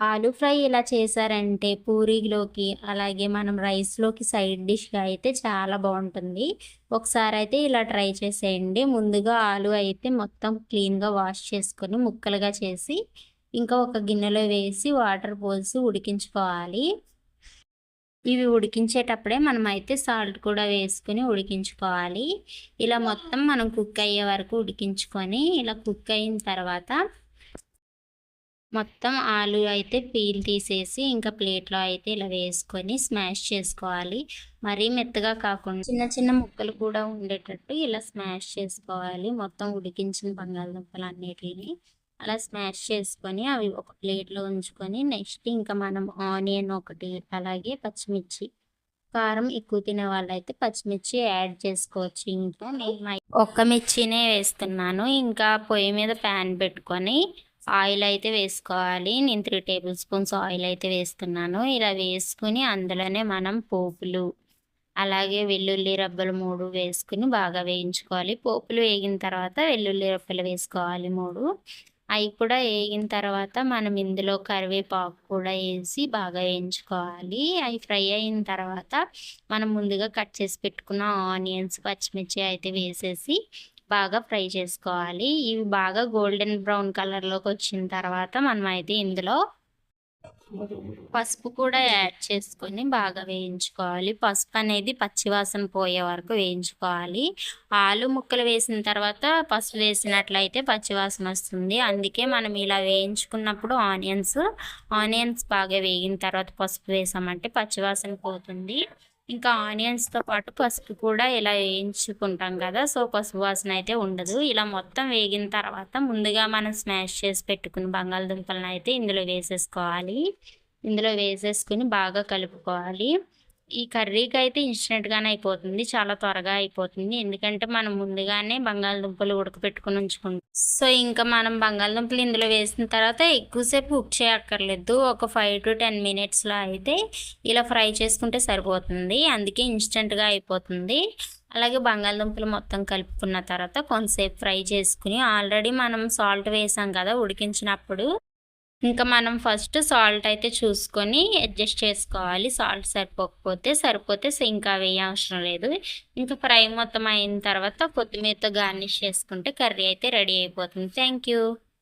Aloo fry ఇలా చేశారంటే పూరీలోకి అలాగే మనం రైస్లోకి సైడ్ డిష్గా అయితే చాలా బాగుంటుంది. ఒకసారి అయితే ఇలా ట్రై చేసేయండి. ముందుగా ఆలు అయితే మొత్తం క్లీన్గా వాష్ చేసుకొని ముక్కలుగా చేసి ఇంకా ఒక గిన్నెలో వేసి వాటర్ పోసి ఉడికించుకోవాలి. ఇవి ఉడికించేటప్పుడే మనం అయితే సాల్ట్ కూడా వేసుకొని ఉడికించుకోవాలి. ఇలా మొత్తం మనం కుక్ అయ్యే వరకు ఉడికించుకొని ఇలా కుక్ అయిన తర్వాత మొత్తం ఆలు అయితే పీల్ తీసేసి ఇంకా ప్లేట్లో అయితే ఇలా వేసుకొని స్మాష్ చేసుకోవాలి. మరీ మెత్తగా కాకుండా చిన్న చిన్న ముక్కలు కూడా ఉండేటట్టు ఇలా స్మాష్ చేసుకోవాలి. మొత్తం ఉడికించిన బంగాళదుంపలు అన్నిటిని అలా స్మాష్ చేసుకొని అవి ఒక ప్లేట్లో ఉంచుకొని నెక్స్ట్ ఇంకా మనం ఆనియన్ ఒకటి అలాగే పచ్చిమిర్చి. కారం ఎక్కువ తినే వాళ్ళైతే పచ్చిమిర్చి యాడ్ చేసుకోవచ్చు ఇంకా నేను ఒక్క మిర్చినే వేస్తున్నాను. ఇంకా పొయ్యి మీద ప్యాన్ పెట్టుకొని ఆయిల్ అయితే వేసుకోవాలి. నేను త్రీ టేబుల్ స్పూన్స్ ఆయిల్ అయితే వేస్తున్నాను. ఇలా వేసుకుని అందులోనే మనం పోపులు అలాగే వెల్లుల్లి రబ్బలు మూడు వేసుకుని బాగా వేయించుకోవాలి. పోపులు వేగిన తర్వాత వెల్లుల్లి రబ్బలు వేసుకోవాలి మూడు. అవి కూడా వేగిన తర్వాత మనం ఇందులో కరివేపాకు కూడా వేసి బాగా వేయించుకోవాలి. అవి ఫ్రై అయిన తర్వాత మనం ముందుగా కట్ చేసి పెట్టుకున్న ఆనియన్స్ పచ్చిమిర్చి అయితే వేసేసి బాగా ఫ్రై చేసుకోవాలి. ఇవి బాగా గోల్డెన్ బ్రౌన్ కలర్లోకి వచ్చిన తర్వాత మనం అయితే ఇందులో పసుపు కూడా యాడ్ చేసుకొని బాగా వేయించుకోవాలి. పసుపు అనేది పచ్చివాసన పోయే వరకు వేయించుకోవాలి. ఆలు ముక్కలు వేసిన తర్వాత పసుపు వేసినట్లయితే పచ్చివాసన వస్తుంది. అందుకే మనం ఇలా వేయించుకున్నప్పుడు ఆనియన్స్ ఆనియన్స్ బాగా వేగిన తర్వాత పసుపు వేసామంటే పచ్చివాసన పోతుంది. ఇంకా ఆనియన్స్తో పాటు పసుపు కూడా ఇలా వేయించుకుంటాం కదా సో పసుపు వాసన అయితే ఉండదు. ఇలా మొత్తం వేగిన తర్వాత ముందుగా మనం స్మాష్ చేసి పెట్టుకుని బంగాళదుంపలను అయితే ఇందులో వేసేసుకోవాలి. ఇందులో వేసేసుకుని బాగా కలుపుకోవాలి. ఈ కర్రీకి అయితే ఇన్స్టెంట్గానే అయిపోతుంది. చాలా త్వరగా అయిపోతుంది. ఎందుకంటే మనం ముందుగానే బంగాళదుంపలు ఉడకపెట్టుకుని ఉంచుకుంటాం. సో ఇంకా మనం బంగాళదుంపలు ఇందులో వేసిన తర్వాత ఎక్కువసేపు కుక్ చేయక్కర్లేదు. ఒక ఫైవ్ టు టెన్ మినిట్స్లో అయితే ఇలా ఫ్రై చేసుకుంటే సరిపోతుంది. అందుకే ఇన్స్టెంట్గా అయిపోతుంది. అలాగే బంగాళదుంపలు మొత్తం కలుపుకున్న తర్వాత కొంతసేపు ఫ్రై చేసుకుని ఆల్రెడీ మనం సాల్ట్ వేసాం కదా ఉడికించినప్పుడు ఇంకా మనం ఫస్ట్ సాల్ట్ అయితే చూసుకొని అడ్జస్ట్ చేసుకోవాలి. సాల్ట్ సరిపోకపోతే సరిపోతే ఇంకా వేయవసరం లేదు. ఇంకా ఫ్రై మొత్తం అయిన తర్వాత కొత్తిమీరతో గార్నిష్ చేసుకుంటే కర్రీ అయితే రెడీ అయిపోతుంది. థ్యాంక్